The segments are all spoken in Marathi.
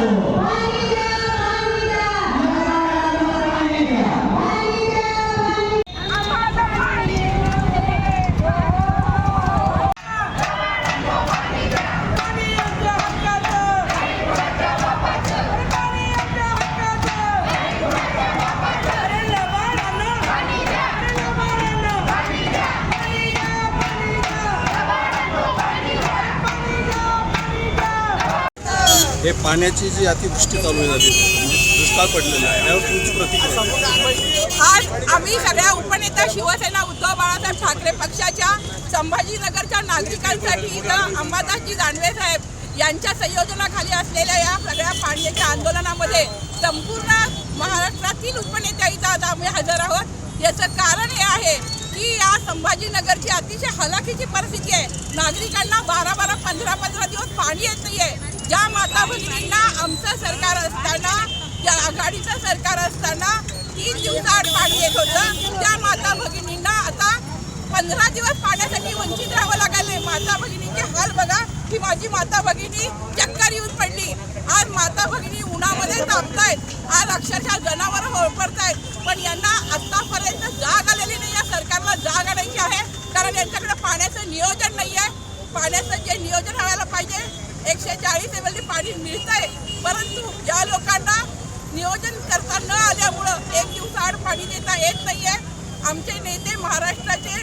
battle. हे पाण्याची जी अतिवृष्टी चालू झाली म्हणजे दुष्काळ पडलेला आहे यावर तुमची प्रतिक्रिया आज आम्ही सगळ्या उपनेता शिवसेना उद्धव बाळासाहेब ठाकरे पक्षाच्या संभाजीनगरच्या नागरिकांसाठी इथं अंबादासजी दानवे साहेब यांच्या संयोजनाखाली असलेल्या या सगळ्या पाण्याच्या आंदोलनामध्ये संपूर्ण महाराष्ट्रातील उपनेत्या इथं आज आम्ही हजर आहोत. याचं कारण हे आहे की या संभाजीनगरची अतिशय हलाखीची परिस्थिती आहे. नागरिकांना बारा बारा पंधरा पंधरा दिवस पाणी येत आहे ज्या माता भगिनींना आमचं सरकार असताना ज्या आघाडीचं सरकार असताना तीन दिवसाआड पाणी येत होतं त्या माता भगिनींना आता पंधरा दिवस पाण्यासाठी वंचित राहावं लागले माता भगिनीचे हाल बघा. ही माझी माता भगिनी चक्कर येऊन पडली. आज माता भगिनी उन्हामध्ये तापतायत. आज अक्षरशः जनावर होळपडतायत. पण यांना आतापर्यंत जाग आलेली नाही. या सरकारला जाग आणायची आहे. कारण यांच्याकडे पाण्याचं नियोजन नाही आहे पाण्याचं जे नियोजन व्हायला पाहिजे एकशे चाळीस एम एल पाणी मिळतंय. परंतु ज्या लोकांना नियोजन करता न आल्यामुळं एक दिवसाआड पाणी देता येत नाहीये. आमचे नेते महाराष्ट्राचे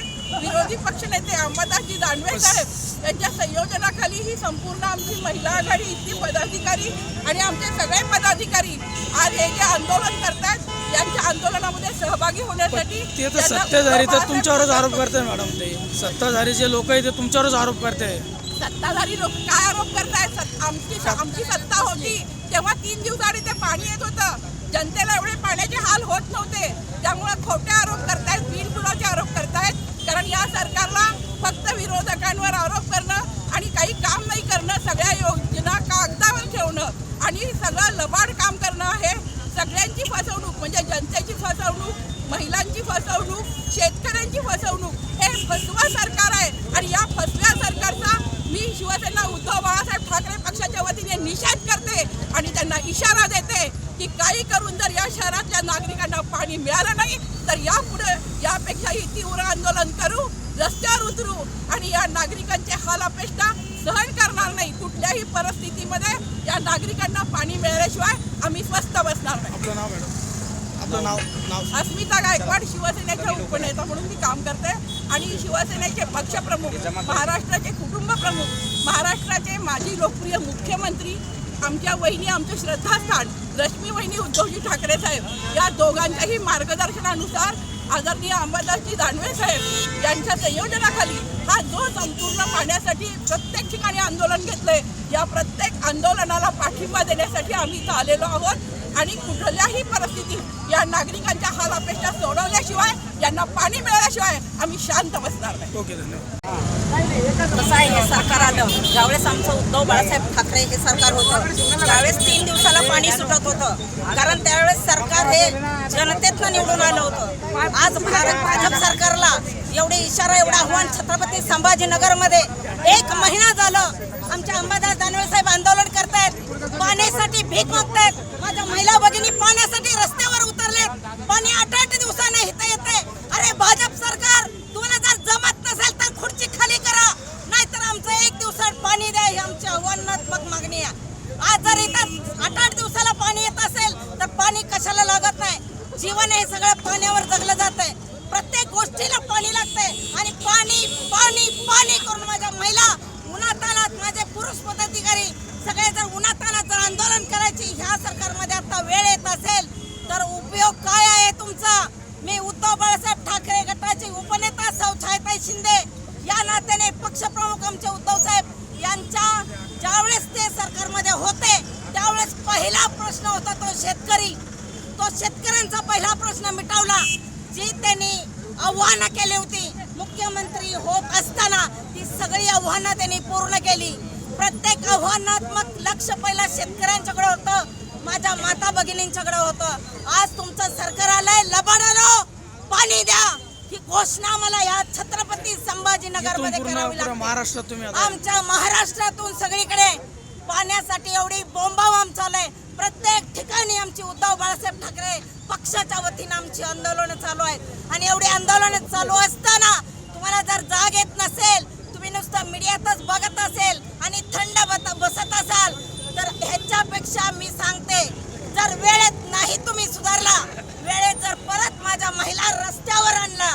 विरोधी पक्ष नेते अंबादासजी दानवे साहेब यांच्या संयोजनाखाली ही संपूर्ण आमची महिला आघाडी इथली पदाधिकारी आणि आमचे सगळे पदाधिकारी आज हे जे आंदोलन करतात यांच्या आंदोलनामध्ये सहभागी होण्यासाठी ते तर सत्ताधारी तर तुमच्यावरच आरोप करताय मॅडम ते. सत्ताधारी जे लोक आहेत ते तुमच्यावरच आरोप करताय. सत्ताधारी लोक काय आरोप करतायत? आमची आमची सत्ता होती. तेव्हा तीन दिवसाआधी ते पाणी येत होतं. जनतेला एवढे पाण्याचे हाल होत नव्हते. त्यामुळे खोटे आरोप करतायत बिनबुडाचे आरोप करतायत कारण या सरकारला फक्त विरोधकांवर आरोप करणं आणि काही काम नाही करणं सगळ्या योजना कागदावर ठेवणं आणि सगळं लबाड काम करणं हे सगळ्यांची फसवणूक म्हणजे जनतेची फसवणूक महिलांची फसवणूक शेतकऱ्यांची फसवणूक हे फसवा सरकार आहे आणि या फसव्या सरकारचा मी शिवसेना उद्धव बाळासाहेब ठाकरे पक्षाच्या वतीने निषेध करते आणि त्यांना इशारा देते की काही करून जर या शहरातल्या नागरिकांना पाणी मिळालं नाही तर यापुढे यापेक्षाही तीव्र आंदोलन करू रस्त्यावर उतरू आणि या नागरिकांचे हाल अपेष्टा सहन करणार नाही. कुठल्याही परिस्थितीमध्ये या नागरिकांना पाणी मिळाल्याशिवाय आम्ही स्वस्त बसणार नाही. अस्मिता गायकवाड शिवसेनेच्या उपनेता म्हणून मी काम करते. आणि शिवसेनेचे पक्षप्रमुख महाराष्ट्राचे कुटुंब प्रमुख महाराष्ट्राचे माजी लोकप्रिय मुख्यमंत्री आमच्या वहिनी आमचं श्रद्धास्थान रश्मी वहिनी उद्धवजी ठाकरे साहेब या दोघांच्याही मार्गदर्शनानुसार आदरणीय अंबादासजी दानवे साहेब यांच्या संयोजनाखाली हा जो संपूर्ण पाण्यासाठी प्रत्येक ठिकाणी आंदोलन घेतलंय या प्रत्येक आंदोलनाला पाठिंबा देण्यासाठी आम्ही इथं आलेलो आहोत. आणि कुठल्याही परिस्थितीत या नागरिकांच्या हाल अपेक्षा सोडवल्याशिवाय यांना पाणी मिळाल्याशिवाय आम्ही शांत बसणार नाही. ओके कसं आहे हे सरकार आलं? ज्यावेळेस आमचं उद्धव बाळासाहेब ठाकरे हे सरकार होतं त्यावेळेस तीन दिवसाला पाणी सुटत होतं. कारण त्यावेळेस सरकार हे जनतेतनं निवडून आलं होतं. आज भारत भाजप सरकारला एवढे इशारा एवढं आव्हान छत्रपती संभाजीनगरमध्ये एक महिना झालं. आमच्या अंबादास दानवे साहेब आंदोलन करतायत पाण्यासाठी भीक मागतायत. माझ्या महिला भगिनी पाण्यासाठी रस्त्यावर उतरलेत पाणी आठ आठ दिवसाने इथं येते अरे भाजप सरकार तुम्हाला जर जमत नसेल तर खुर्ची खाली करा नाहीतर आमचं एक दिवसात पाणी द्या ही आमची आव्हानात्मक मागणी आहे आज जर इथं आठ आठ दिवसाला पाणी येत असेल तर पाणी कशाला लागत नाही जीवन हे सगळं पाण्यावर जगलं जात आहे प्रत्येक गोष्टीला पाणी लागतंय आणि पाणी पाणी पाणी करून माझ्या महिला उन्हातानात माझे पुरुष पदाधिकारी सगळे जर उन्हातानात जर आंदोलन करायची? ह्या सरकारमध्ये आता वेळ येत असेल तर उपयोग काय आहे तुमचा? मी उद्धव बाळासाहेब ठाकरे गटाचे उपनेता सौ छायताई शिंदे या नात्याने पक्षप्रमुख आमचे उद्धव साहेब यांच्या ज्यावेळेस ते सरकारमध्ये होते त्यावेळेस पहिला प्रश्न होता तो शेतकरी. तो शेतकऱ्यांचा पहिला प्रश्न मिटवला जी त्यांनी आव्हानं केली होती. मुख्यमंत्री होत असताना ती सगळी आव्हानं त्यांनी पूर्ण केली. प्रत्येक आव्हानात्मक लक्ष पहिला शेतकऱ्यांच्याकडे होतं माझ्या माता भगिनींच्याकडे होतं. आज तुमचं सरकार आलंय लबाड आलो पाणी द्या. ही घोषणा मला या छत्रपती संभाजीनगरमध्ये करावी महाराष्ट्रात आमच्या महाराष्ट्रातून सगळीकडे पाण्यासाठी एवढी बोंबावाम चालू आहे बाळासाहेब ठाकरे पक्षाच्या वतीनं आमची आंदोलन चालू आहेत. आणि एवढी आंदोलन चालू असताना तुम्हाला जर जाग येत नसेल तुम्ही नुसतं मीडियातच बघत असेल आणि थंड बसत असाल तर ह्याच्यापेक्षा मी सांगते जर वेळेत नाही तुम्ही सुधारला वेळेत जर परत माझ्या महिला रस्त्यावर आणला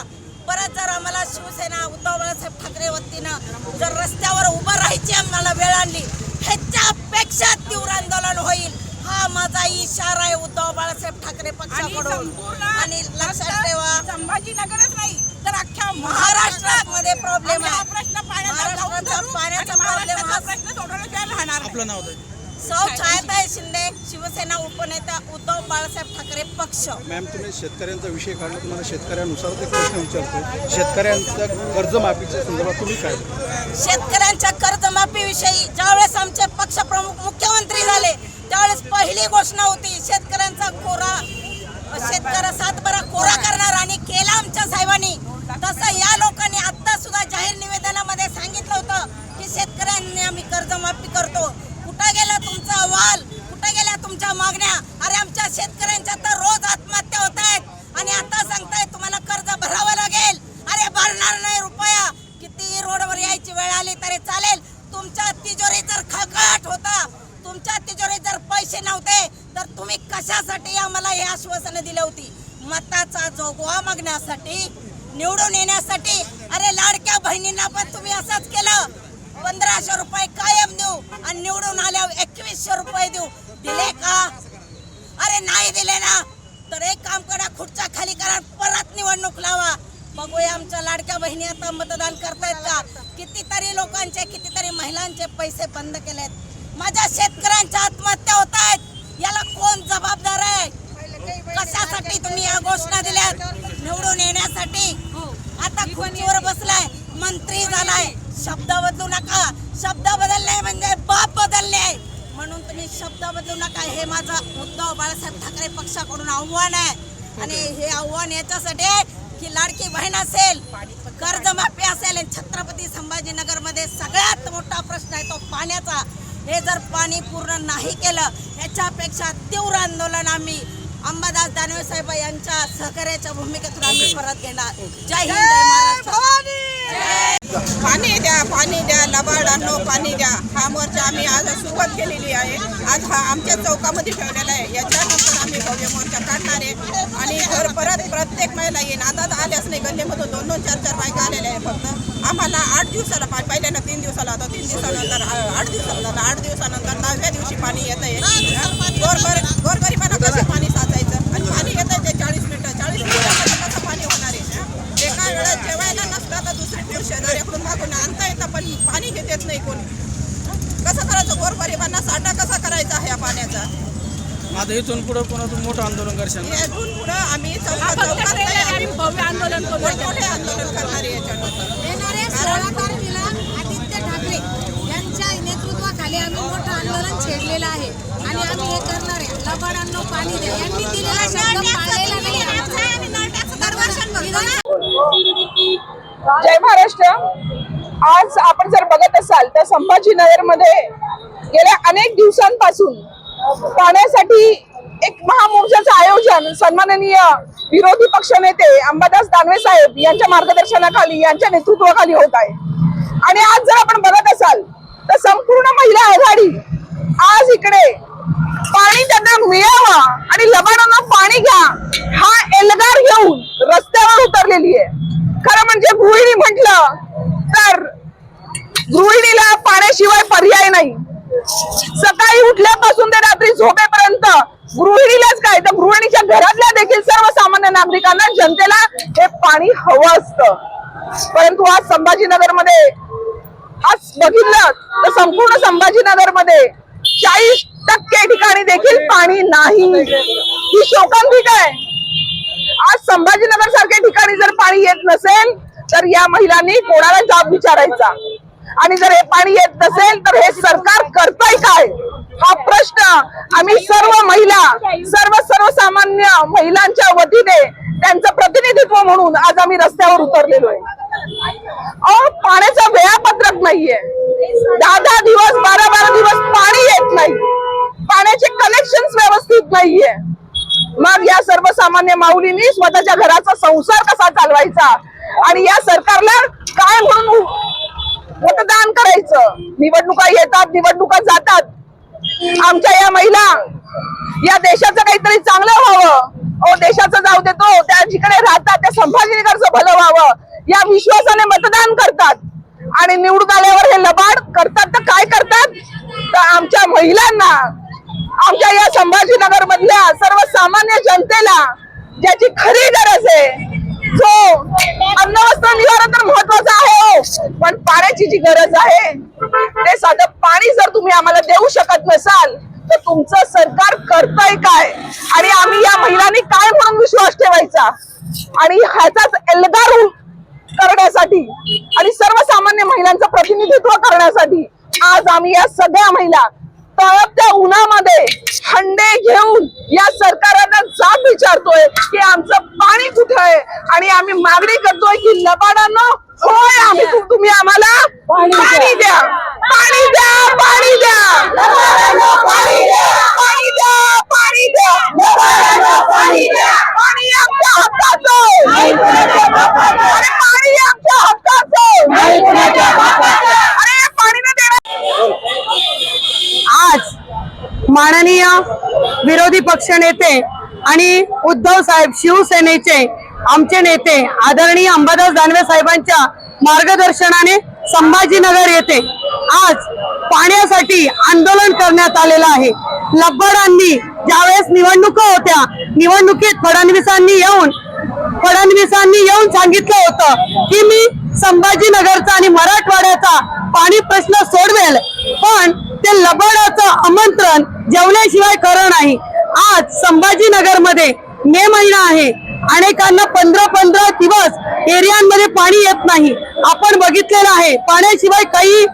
परत जर आम्हाला शिवसेना उद्धव बाळासाहेब ठाकरे वतीनं जर रस्त्यावर उभं राहायची आम्हाला वेळ आणली ह्याच्यापेक्षा तीव्र आंदोलन होईल. हा माझा इशारा आहे उद्धव बाळासाहेब ठाकरे पक्षाकडून. आणि लक्षात ठेवा संभाजीनगरच नाही तर अख्ख्या महाराष्ट्रात मध्ये प्रॉब्लेम आहे महाराष्ट्राचा पाण्याचा प्रॉब्लेम हा प्रश्न राहणार? नाही. आपलं नाव द्या सौ छायाताई शिंदे शिवसेना उपनेता उद्धव बाळासाहेब ठाकरे पक्ष. मॅम तुम्ही शेतकऱ्यांचा विषय काढला तुम्हाला शेतकऱ्यांनुसार प्रश्न विचारतो शेतकऱ्यांच्या कर्जमाफीच्या संदर्भात तुम्ही काय शेतकऱ्यांच्या कर्जमाफीविषयी ज्यावेळेस आमचे पक्षप्रमुख मुख्यमंत्री झाले त्यावेळेस पहिली घोषणा होती शेतकऱ्यांचा कोरा शेतकऱ्या सातबारा कोरा करणार आणि केला आमच्या साहेबांनी. तसं या लोकांनी आत्ता सुद्धा जाहीर निवेदनामध्ये सांगितलं होतं की शेतकऱ्यांनी आम्ही कर्जमाफी करतो. कुठं गेला तुमचा अहवाल? कुठं गेल्या तुमच्या मागण्या? अरे आमच्या शेतकऱ्यांच्या तर रोज आत्महत्या होत आहेत. आणि आता सांगताय तुम्हाला कर्ज भरावं लागेल. अरे भरणार नाही रुपया. किती रोडवर यायची वेळ आली तरी चालेल. तुमच्या तिजोरी जर खगाट होता तुमच्या तिजोरी जर पैसे नव्हते तर तुम्ही कशासाठी आम्हाला हे आश्वासनं दिली होती? मताचा जोगवा मागण्यासाठी निवडून येण्यासाठी. अरे लाडक्या बहिणींना पण तुम्ही असंच केलं. पंधराशे रुपये कायम देऊ आणि निवडून आल्यावर एकवीसशे रुपये देऊ. दिले का? अरे नाही दिले ना. तर एक काम करा खुर्च्या खाली करा परत निवडणूक लावा. बघूया आमच्या लाडक्या बहिणी आता मतदान करतायत का? कितीतरी लोकांचे कितीतरी महिलांचे पैसे बंद केलेत. माझ्या शेतकऱ्यांच्या आत्महत्या होत आहेत याला कोण जबाबदार आहे? कशासाठी तुम्ही या घोषणा दिल्यात? निवडून येण्यासाठी. आता खुर्चीवर बसलाय. मंत्री झालाय. शब्द बदलू नका. शब्द बदलले म्हणजे बाप बदलले. म्हणून तुम्ही शब्द बदलू नका. हे माझं उद्धव बाळासाहेब ठाकरे पक्षाकडून आव्हान आहे. आणि हे आव्हान याच्यासाठी की लाडकी बहीण असेल कर्जमाफी असेल छत्रपती संभाजीनगरमध्ये सगळ्यात मोठा प्रश्न आहे तो पाण्याचा. हे जर पाणी पूर्ण नाही केलं याच्यापेक्षा तीव्र आंदोलन आम्ही अंबादास दानवे साहेब यांच्या सहकार्याच्या भूमिकेतून आम्ही परत घेणार जय हिंद जय महाराष्ट्र. पाणी द्या पाणी द्या लबाडांनो पाणी द्या. हा मोर्चा आम्ही आज सुरुवात केलेली आहे. आज हा आमच्या चौकामध्ये ठेवलेला आहे. याच्यानंतर आम्ही भव्य मोर्चा काढणार आहे. आणि घर परत प्रत्येक महिला येईन. आता आल्याच नाही. गल्लीमधून दोन दोन चार चार बायका आलेल्या आहे फक्त. आम्हाला आठ दिवसाला पाणी पहिल्यांदा तीन दिवसाला होतं. तीन दिवसानंतर आठ दिवसाला झालं आठ दिवसानंतर दहाव्या दिवशी पाणी येत आहे गोरगर गोरगरिबांना कसं पाणी साचायचं आणि पाणी येत आहे ते चाळीस मिनिटं चाळीस मिनिटामध्ये कसं पाणी होणार आहे हं? एका वेळेस जेवायला नसलं तर दुसरी पुरुष शेजाऱ्याकडून मागून आणता येतं पण पाणी घेत येत नाही कोणी. कसं करायचं? गोरगरिबांना साठा कसा करायचा ह्या पाण्याचा? आता इथून पुढे तुम्ही मोठं आंदोलन करशाल हे इथून पुढं आम्ही चौकात चौकात नाही, आम्ही भव्य आंदोलन करू. मोठे आंदोलन करणार आहे याच्यानंतर येणाऱ्या सोळा तारखेला आदित्य ठाकरे यांच्या नेतृत्वाखाली आम्ही मोठं आंदोलन छेडलेलं आहे. आणि आम्ही हे करणार आहे. लबाडांनो पाणी द्या. यांनी दिलेला शब्द पाळलेला नाही. आमचा. जय महाराष्ट्र. आज आपण जर बघत असाल तर संभाजीनगरमध्ये गेल्या अनेक दिवसांपासून पाण्यासाठी एक महामोर्चाचं आयोजन सन्माननीय विरोधी पक्षनेते अंबादास दानवे साहेब यांच्या मार्गदर्शनाखाली यांच्या नेतृत्वाखाली होत आहे. आणि आज जर आपण बघत असाल तर संपूर्ण महिला आघाडी आज इकडे पाणी त्यांना मिळावा आणि लबाडांना पाणी घ्या हा एल्गार घेऊन रस्त्यावर उतरलेली आहे. खरं म्हणजे गृहिणी म्हटलं तर गृहिणीला पाण्याशिवाय पर्याय नाही. सकाळी उठल्यापासून ते रात्री झोपेपर्यंत गृहिणीलाच काय? तर गृहिणीच्या घरातल्या देखील सर्वसामान्य नागरिकांना जनतेला हे पाणी हवं असतं. परंतु आज संभाजीनगरमध्ये आज बघितलं तर संपूर्ण संभाजीनगरमध्ये चाळीस टक्के ठिकाणी देखील पाणी नाही. ही शोकांतिक आहे. आज संभाजीनगर ठिकाणी जर पाणी येत नसेल तर या महिलांनी कोणाला जाब विचारायचा? आणि जर हे पाणी येत नसेल तर हे सरकार करतंय काय? हा प्रश्न आम्ही सर्व महिला सर्व सर्वसामान्य महिलांच्या वतीने त्यांचं प्रतिनिधित्व म्हणून आज आम्ही रस्त्यावर उतरलेलो आहे. अहो पाण्याचं वेळापत्रक नाहीये. दहा दहा दिवस बारा बारा दिवस पाणी येत नाही. पाण्याचे कनेक्शन व्यवस्थित नाहीये. मग या सर्वसामान्य माऊलींनी स्वतःच्या घराचा संसार कसा चालवायचा? आणि या सरकारला काय म्हणून मतदान करायचं? निवडणुका येतात निवडणुका जातात. आमच्या या महिला या देशाचं काहीतरी चांगलं व्हावं. ओ देशाचं जाऊ देतो त्या जिकडे राहतात त्या संभाजीनगरचं भलं व्हावं. या विश्वासाने मतदान करतात. आणि निवडून आल्यावर हे लबाड करतात तर काय करतात? तर आमच्या महिलांना आमच्या या संभाजीनगर मधल्या सर्वसामान्य जनतेला ज्याची खरी गरज आहे जो अन्न वस्त्र निवारा तर महत्त्वाचा आहे हो, पण पाण्याची जी गरज आहे ते साधं पाणी जर तुम्ही आम्हाला देऊ शकत नसाल तर तुमचं सरकार करताय काय? आणि आम्ही या महिलांनी काय म्हणून विश्वास ठेवायचा? आणि ह्याचाच एल्गार करण्यासाठी आणि सर्वसामान्य महिलांचं प्रतिनिधित्व करण्यासाठी आज आम्ही या सगळ्या महिला तळपत्या उन्हामध्ये हंडे घेऊन या सरकारांना जाब विचारतोय की आमचं पाणी कुठं आहे? आणि आम्ही मागणी करतोय की लबाडांना होय आम्ही तुम्ही आम्हाला पाणी द्या. पाणी द्या पाणी द्या पाणी द्या पाणी द्या पाणी आमच्या हक्काचं अरे पाणी आमच्या हक्काचं अरे पाणी नाही देणार आज माननीय नेते आणि उद्धव साहेब शिवसेनेचे आमचे नेते आदरणीय अंबादास दानवे साहेबांच्या मार्गदर्शनाने संभाजीनगर येथे आज पाण्यासाठी आंदोलन करण्यात आलेलं आहे. लब्बडांनी ज्यावेळेस निवडणुका होत्या निवडणुकीत फडणवीसांनी येऊन फडणवीसांनी येऊन सांगितलं होतं की मी संभाजीनगरचा आणि मराठवाड्याचा पाणी प्रश्न सोडवेल पण ते लबाडाचं आमंत्रण जेवल्याशिवाय खरं नाही. आज संभाजीनगरमध्ये मे महिना आहे. अनेकांना पंधरा पंधरा दिवस एरियांमध्ये पाणी येत नाही. आपण बघितलेलं आहे पाण्याशिवाय काही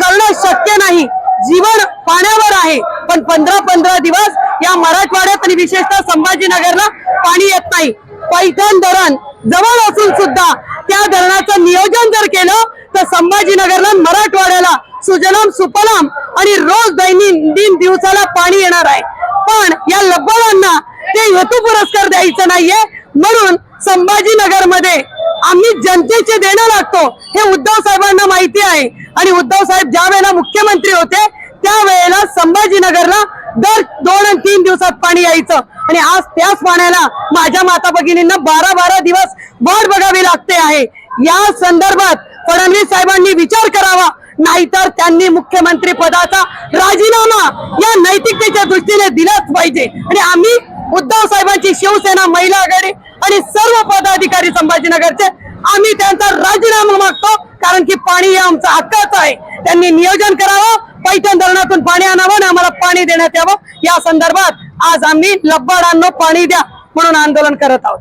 करणं शक्य नाही. जीवन पाण्यावर आहे पण पंधरा पंधरा दिवस या मराठवाड्यात आणि विशेषतः संभाजीनगरला पाणी येत नाही. पैठण धरण जवळ असून सुद्धा त्या धरणाचं नियोजन जर केलं तर संभाजीनगरला मराठवाड्याला सुजलाम सुफलाम आणि रोज दैनंदिन दिवसाला पाणी येणार आहे. पण या लब्बडांना ते हेतू पुरस्कार द्यायचं नाहीये. म्हणून संभाजीनगरमध्ये आम्ही जनतेचे देणं लागतो हे उद्धव साहेबांना माहिती आहे. आणि उद्धव साहेब ज्या वेळेला मुख्यमंत्री होते त्यावेळेला संभाजीनगरला दर दोन आणि तीन दिवसात पाणी यायचं. आणि आज त्याच पाण्याला माझ्या माता भगिनींना बारा बारा दिवस वाट बघावी लागते आहे. या संदर्भात फडणवीस साहेबांनी विचार करावा. नाहीतर त्यांनी मुख्यमंत्री पदाचा राजीनामा या नैतिकतेच्या दृष्टीने दिलाच पाहिजे. आणि आम्ही उद्धव साहेबांची शिवसेना महिला आघाडी आणि सर्व पदाधिकारी संभाजीनगरचे आम्ही त्यांचा राजीनामा मागतो. कारण की पाणी हे आमचं हक्काचं आहे. त्यांनी नियोजन करावं पैठण धरणातून पाणी आणावं आणि आम्हाला पाणी देण्यात यावं. या संदर्भात आज आम्ही लब्बाडांनो पाणी द्या म्हणून आंदोलन करत आहोत.